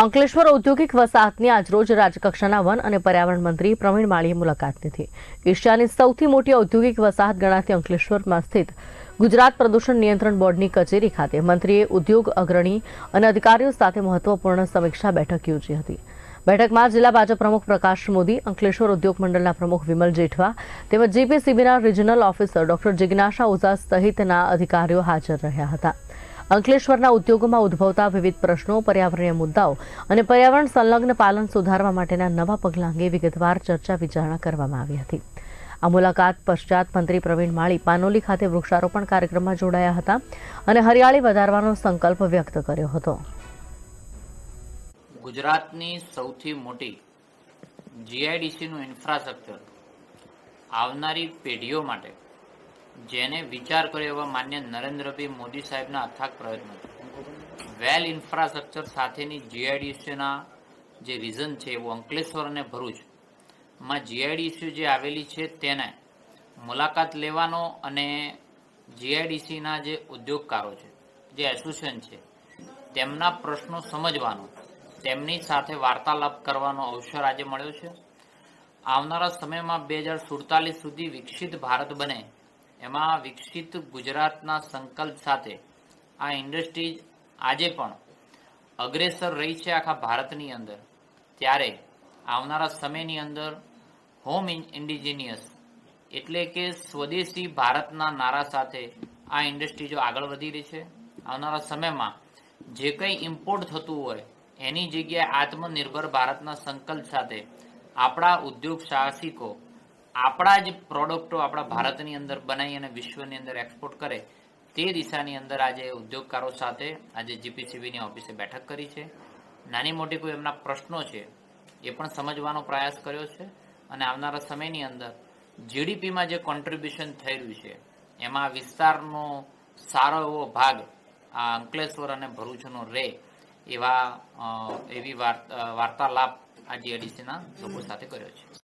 અંકલેશ્વર ઔદ્યોગિક વસાહતની આજરોજ રાજ્યકક્ષાના વન અને પર્યાવરણ મંત્રી પ્રવીણ માળીએ મુલાકાત લીધી. એશિયાની સૌથી મોટી ઔદ્યોગિક વસાહત ગણાતી અંકલેશ્વરમાં સ્થિત ગુજરાત પ્રદૂષણ નિયંત્રણ બોર્ડની કચેરી ખાતે મંત્રીએ ઉદ્યોગ અગ્રણી અને અધિકારીઓ સાથે મહત્વપૂર્ણ સમીક્ષા બેઠક યોજી હતી. બેઠકમાં જિલ્લા ભાજપ પ્રમુખ પ્રકાશ મોદી, અંકલેશ્વર ઉદ્યોગ મંડળના પ્રમુખ વિમલ જેઠવા તેમજ જીપીસીબીના રિજનલ ઓફિસર ડોક્ટર જિજ્ઞાસા ઓઝા સહિતના અધિકારીઓ હાજર રહ્યા હતા. અંકલેશ્વરના ઉદ્યોગોમાં ઉદ્ભવતા વિવિધ પ્રશ્નો, પર્યાવરણીય મુદ્દાઓ અને પર્યાવરણ સંલગ્ન પાલન સુધારવા માટેના નવા પગલાં અંગે વિગતવાર ચર્ચા વિચારણા કરવામાં આવી હતી. આ મુલાકાત પશ્ચાત મંત્રી પ્રવીણ માળી પાનોલી ખાતે વૃક્ષારોપણ કાર્યક્રમમાં જોડાયા હતા અને હરિયાળી વધારવાનો સંકલ્પ વ્યક્ત કર્યો હતો. ગુજરાતની સૌથી મોટી જીઆઈડીસીનું ઇન્ફ્રાસ્ટ્રક્ચર આવનારી પેઢીઓ માટે જેને વિચાર કર્યો એવા માન્ય નરેન્દ્રભાઈ મોદી સાહેબના અથાગ પ્રયત્નો. વેલ ઇન્ફ્રાસ્ટ્રક્ચર સાથેની જીઆઈડીસીના જે રીઝન છે એવું અંકલેશ્વર અને ભરૂચમાં જીઆઈડીસી જે આવેલી છે તેને મુલાકાત લેવાનો અને જીઆઈડીસીના જે ઉદ્યોગકારો છે, જે એસોસિએશન છે, તેમના પ્રશ્નો સમજવાનો, તેમની સાથે વાર્તાલાપ કરવાનો અવસર આજે મળ્યો છે. આવનારા સમયમાં બે હજાર સુડતાલીસ સુધી વિકસિત ભારત બને એમાં વિકસિત ગુજરાતના સંકલ્પ સાથે આ ઇન્ડસ્ટ્રીઝ આજે પણ અગ્રેસર રહી છે આખા ભારતની અંદર. ત્યારે આવનારા સમયની અંદર હોમ ઇન્ડિજિનિયસ એટલે કે સ્વદેશી ભારતના નારા સાથે આ ઇન્ડસ્ટ્રીઝો આગળ વધી રહી છે, આવનારા સમયમાં જે કંઈ ઇમ્પોર્ટ થતું હોય એની જગ્યાએ આત્મનિર્ભર ભારતના સંકલ્પ સાથે આપણા ઉદ્યોગ સાહસિકો આપણા જ પ્રોડક્ટો આપણા ભારતની અંદર બનાવી અને વિશ્વની અંદર એક્સપોર્ટ કરે, તે દિશાની અંદર આજે ઉદ્યોગકારો સાથે આજે જીપીસીબીની ઓફિસે બેઠક કરી છે. નાની મોટી કોઈ એમના પ્રશ્નો છે, એ પણ સમજવાનો પ્રયાસ કર્યો છે અને આવનારા સમયની અંદર જીડીપીમાં જે કોન્ટ્રીબ્યુશન થઈ રહ્યું છે, એમાં વિસ્તારનો સારો એવો ભાગ આ અંકલેશ્વર અને ભરૂચનો રહે એવા એવી વાર્તા- વાર્તાલાપ આ જીઆઈડીસીના લોકો સાથે કર્યો છે.